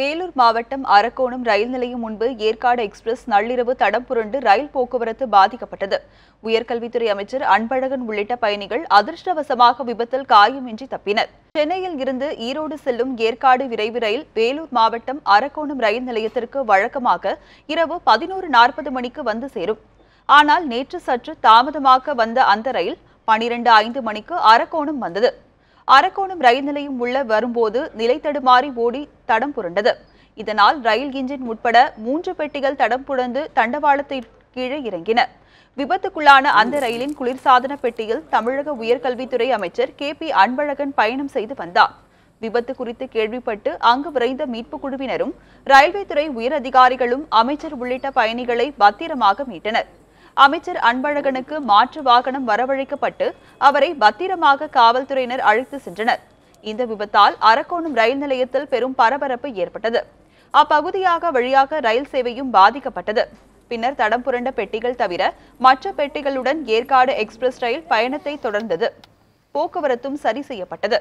வேலூர் மாவட்டம் அரக்கோணம் ரயில் நிலையம் முன்பு ஏற்காடு எக்ஸ்பிரஸ் நள்ளிரவு தடம் புரண்டு ரயில் போக்குவரத்து பாதிக்கப்பட்டது. உயர்கல்வித்துறை அமைச்சர் அன்பழகன் உள்ளிட்ட பயணிகள் அதிர்ஷ்டவசமாக விபத்தில் காயமின்றி தப்பினர். சென்னையில் இருந்து ஈரோடு செல்லும் ஏற்காடு விரைவு ரயில் வேலூர் மாவட்டம் அரக்கோணம் ரயில் நிலையத்திற்கு வழக்கமாக இரவு பதினோரு நாற்பது மணிக்கு வந்து சேரும். ஆனால் நேற்று சற்று தாமதமாக வந்த அந்த ரயில் பனிரெண்டு ஐந்து மணிக்கு அரக்கோணம் வந்தது. அரக்கோணம் ரயில் நிலையம் உள்ள வரும்போது நிலை தடுமாறி ஓடி தடம் புரண்டது. இதனால் ரயில் இன்ஜின் உட்பட மூன்று பெட்டிகள் தடம் புரண்டு தண்டவாளத்தை கீழே இறங்கின. விபத்துக்குள்ளான அந்த ரயிலின் குளிர்சாதன பெட்டியில் தமிழக உயர்கல்வித்துறை அமைச்சர் கே பி அன்பழகன் பயணம் செய்து வந்தார். விபத்து குறித்து கேள்விப்பட்டு அங்கு விரைந்த மீட்புக் குழுவினரும் ரயில்வே துறை உயர் அதிகாரிகளும் அமைச்சர் உள்ளிட்ட பயணிகளை பத்திரமாக மீட்டனர். அமைச்சர் அன்பழகனுக்கு மாற்று வாகனம் வரவழைக்கப்பட்டு அவரை பத்திரமாக காவல்துறையினர் அழைத்து சென்றனர். இந்த விபத்தால் அரக்கோணம் ரயில் நிலையத்தில் பெரும் பரபரப்பு ஏற்பட்டது. அப்பகுதியாக வழியாக ரயில் சேவையும் பாதிக்கப்பட்டது. பின்னர் தடம் புரண்ட பெட்டிகள் தவிர மற்ற பெட்டிகளுடன் ஏற்காடு எக்ஸ்பிரஸ் ரயில் பயணத்தை தொடர்ந்தது. போக்குவரத்தும் சரி செய்யப்பட்டது.